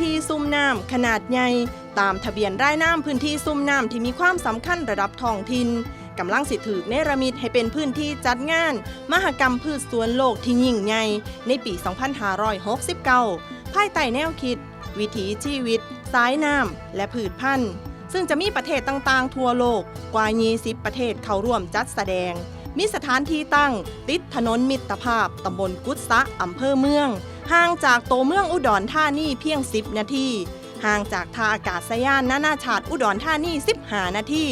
ที่ซุ่มน้ำขนาดใหญ่ตามทะเบียนรายน้ำพื้นที่ซุ่มน้ำที่มีความสำคัญระดับท้องถิ่นกำลังสิถือเนรมิตให้เป็นพื้นที่จัดงาน มหกรรมพืชสวนโลกที่ยิ่งใหญ่ในปี 2569 ภายใต้แนวคิด วิถีชีวิต สายน้ำและพืชพันธุ์ ซึ่งจะมีประเทศต่างๆ ทั่วโลกกว่า 20 ประเทศเข้าร่วมจัดแสดง มีสถานที่ตั้ง ติดถนนมิตรภาพตำบลกุศะอำเภอเมือง ห่างจากโตเมืองอุดรธานีเพียง 10 นาที ห่างจากท่าอากาศยานนานาชาติอุดรธานี15 นาที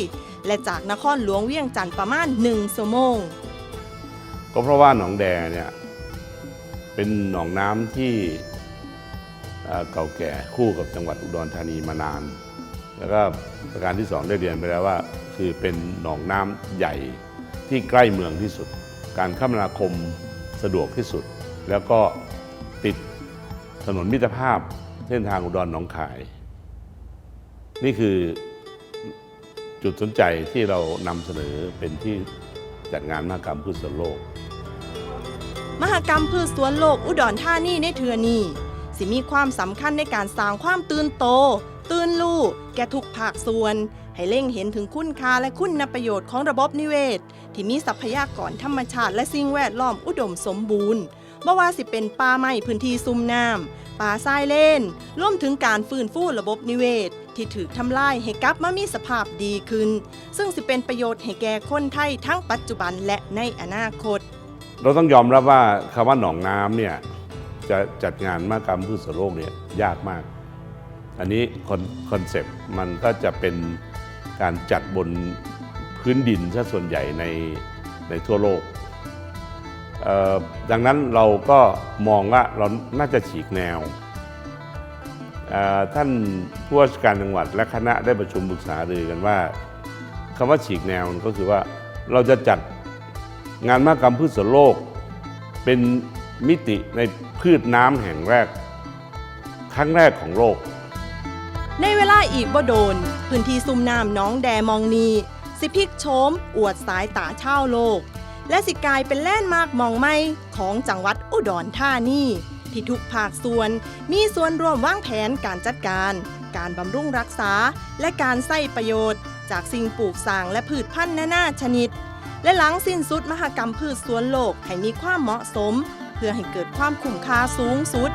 และจากนครหลวงเวียงจันทร์ประมาณ1ชั่วโมง ก็เพราะว่าหนองแดเนี่ยเป็นหนองน้ำที่เอ่อเก่าแก่คู่กับจังหวัดอุดรธานีมานาน แล้วก็ประการที่สองได้เรียนไปแล้วว่า คือเป็นหนองน้ำใหญ่ที่ใกล้เมืองที่สุด การคมนาคมสะดวกที่สุด แล้วก็ ติดถนนมิตรภาพเส้นทางอุดรหนองคาย นี่คือจุดสนใจที่เรานำเสนอเป็นที่จัดงานมหกรรมพืชสวนโลก มหกรรมพืชสวนโลกอุดรธานีในเทือนี้สิมีความสำคัญในการสร้างความตื่นโต ตื่นรู้แก่ทุกภาคส่วน ให้เล่งเห็นถึงคุณค่าและคุณประโยชน์ของระบบนิเวศ ที่มีทรัพยากรธรรมชาติและสิ่งแวดล้อมอุดมสมบูรณ์ บ่ว่าสิเป็นป่าไม้พื้นที่ซุ่มน้ำป่าทรายเล่นรวมถึงการฟื้นฟูระบบนิเวศ ที่ถูกทำลายให้กลับมามีสภาพดีขึ้น ซึ่งสิเป็นประโยชน์ให้แก่คนไทยทั้งปัจจุบันและในอนาคต เราต้องยอมรับว่าคำว่าหนองน้ำเนี่ยจะจัดงานมหกรรมพืชสโลกเนี่ยยากมาก อันนี้คอนคอนเซปต์มันก็จะเป็นการจัดบนพื้นดินซะส่วนใหญ่ในในทั่วโลก ดังนั้นเราก็มองว่าเราน่าจะฉีกแนว ท่านผู้ว่าราชการจังหวัดและคณะได้ประชุมปรึกษารือกันว่าคำว่าฉีกแนวก็คือว่าเราจะจัดงานมหกรรมพืชสวนโลก เป็นมิติในพืชน้ำแห่งแรก ครั้งแรกของโลก ในเวลาอีกบ่โดน พื้นที่ซุ่มน้ำน้องแดมองนี สิพิกโฉมอวดสายตาชาวโลก และสิกลายเป็นแลนด์มาร์กมองไม่ของจังหวัดอุดรธานีที่ทุกภาคส่วน มีส่วนร่วมวางแผนการจัดการ การบำรุงรักษา และการใส่ประโยชน์ จากสิ่งปลูกสร้างและพืชพันธุ์นานาชนิด และหลังสิ้นสุดมหกรรมพืชสวนโลกให้มีความเหมาะสม เพื่อให้เกิดความคุ้มค่าสูงสุด